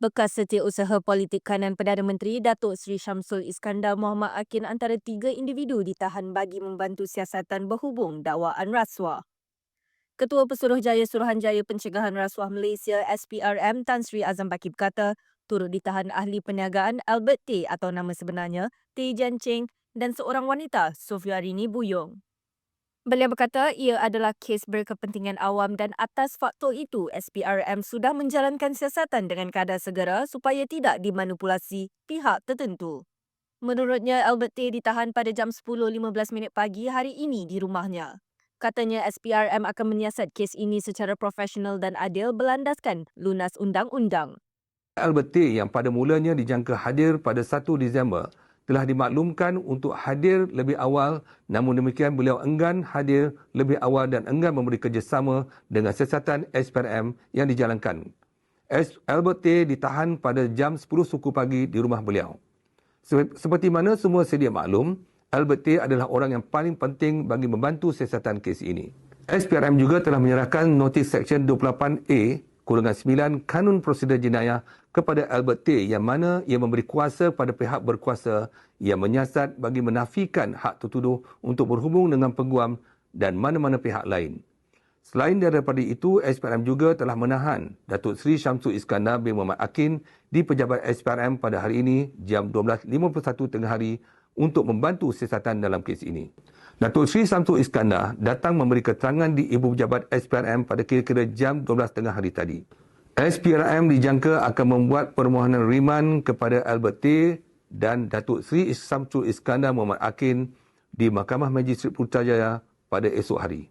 Bekas Setiausaha Politik Kanan Perdana Menteri Datuk Seri Syamsul Iskandar Muhammad Akin antara tiga individu ditahan bagi membantu siasatan berhubung dakwaan rasuah. Ketua Pesuruhjaya Suruhanjaya Pencegahan Rasuah Malaysia SPRM Tan Sri Azam Baki berkata, turut ditahan ahli perniagaan Albert T atau nama sebenarnya T Jan Cheng dan seorang wanita Sofiarini Buyong. Beliau berkata ia adalah kes berkepentingan awam dan atas faktor itu SPRM sudah menjalankan siasatan dengan kadar segera supaya tidak dimanipulasi pihak tertentu. Menurutnya Albert T ditahan pada jam 10.15 minit pagi hari ini di rumahnya. Katanya SPRM akan menyiasat kes ini secara profesional dan adil berlandaskan lunas undang-undang. Albert T yang pada mulanya dijangka hadir pada 1 Disember telah dimaklumkan untuk hadir lebih awal namun demikian beliau enggan hadir lebih awal dan enggan memberi kerjasama dengan siasatan SPRM yang dijalankan. Albert T ditahan pada jam 10 suku pagi di rumah beliau. Seperti mana semua sedia maklum, Albert T adalah orang yang paling penting bagi membantu siasatan kes ini. SPRM juga telah menyerahkan notis Seksyen 28A kurungan 9 Kanun Prosedur Jenayah kepada Albert T yang mana ia memberi kuasa pada pihak berkuasa yang menyiasat bagi menafikan hak tertuduh untuk berhubung dengan peguam dan mana-mana pihak lain. Selain daripada itu, SPRM juga telah menahan Datuk Seri Syamsul Iskandar bin Muhammad Akin di pejabat SPRM pada hari ini jam 12.51 tengah hari untuk membantu siasatan dalam kes ini. Datuk Sri Samsul Iskandar datang memberi keterangan di Ibu Pejabat SPRM pada kira-kira jam 12 tengah hari tadi. SPRM dijangka akan membuat permohonan riman kepada Albert T dan Datuk Sri Samsul Iskandar Muhammad Akin di Mahkamah Magistrate Putrajaya pada esok hari.